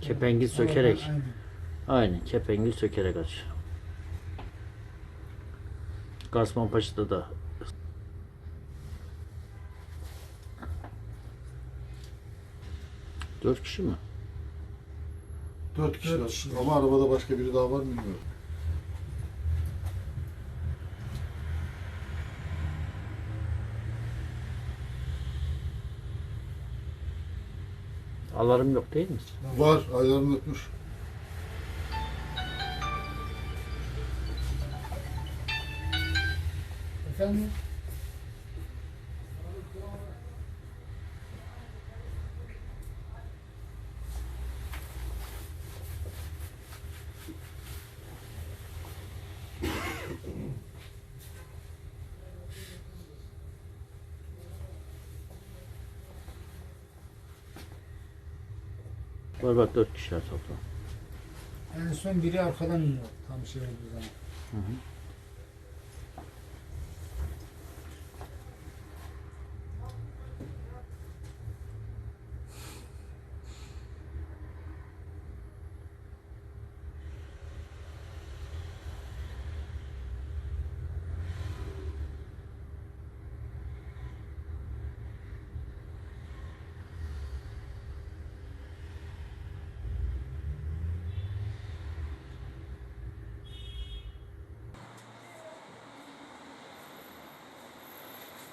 Kepengi sökerek. Aynen. Aynen kepengi sökerek aç. Gasmanpaşa'da da Dört kişi mi? Dört kişi Dört var. kişi. Ama arabada başka biri daha var mı bilmiyorum. Alarm yok değil mi? Var. Aylarını öpmüş. Efendim? Bak dört kişiler toplam. En son biri arkadan iniyor. Tam şey olduğu zaman.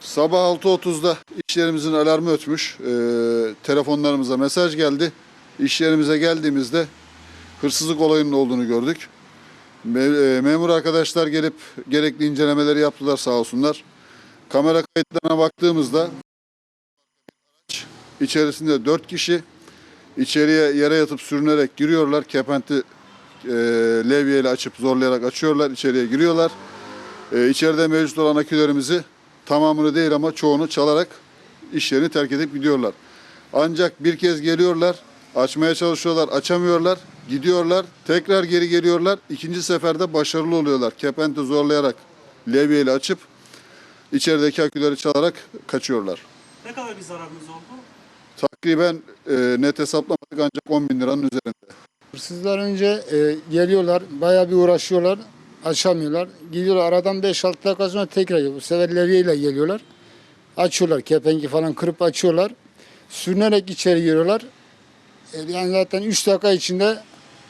Sabah 6.30'da iş yerimizin alarmı ötmüş. Ee, telefonlarımıza mesaj geldi. İş yerimize geldiğimizde hırsızlık olayının olduğunu gördük. E, memur arkadaşlar gelip gerekli incelemeleri yaptılar sağ olsunlar. Kamera kayıtlarına baktığımızda içerisinde 4 kişi içeriye yere yatıp sürünerek giriyorlar. Kepenti e, levyeyle açıp zorlayarak açıyorlar. içeriye giriyorlar. E, içeride mevcut olan akülerimizi tamamını değil ama çoğunu çalarak iş yerini terk edip gidiyorlar. Ancak bir kez geliyorlar, açmaya çalışıyorlar, açamıyorlar, gidiyorlar, tekrar geri geliyorlar. İkinci seferde başarılı oluyorlar. Kepenti zorlayarak levyeyle açıp içerideki aküleri çalarak kaçıyorlar. Ne kadar bir zararınız oldu? Takriben e, net hesaplamadık ancak 10 bin liranın üzerinde. Hırsızlar önce e, geliyorlar, bayağı bir uğraşıyorlar, açamıyorlar. Gidiyorlar aradan 5-6 dakika sonra tekrar geliyor. Bu sefer levyeyle geliyorlar. Açıyorlar, kepengi falan kırıp açıyorlar. Sürünerek içeri giriyorlar. E, yani zaten 3 dakika içinde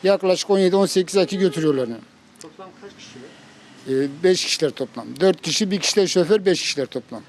yaklaşık 17-18 akü götürüyorlar. Yani. Toplam kaç kişi? 5 kişiler toplam. 4 kişi, bir kişiler şoför, 5 kişiler toplam.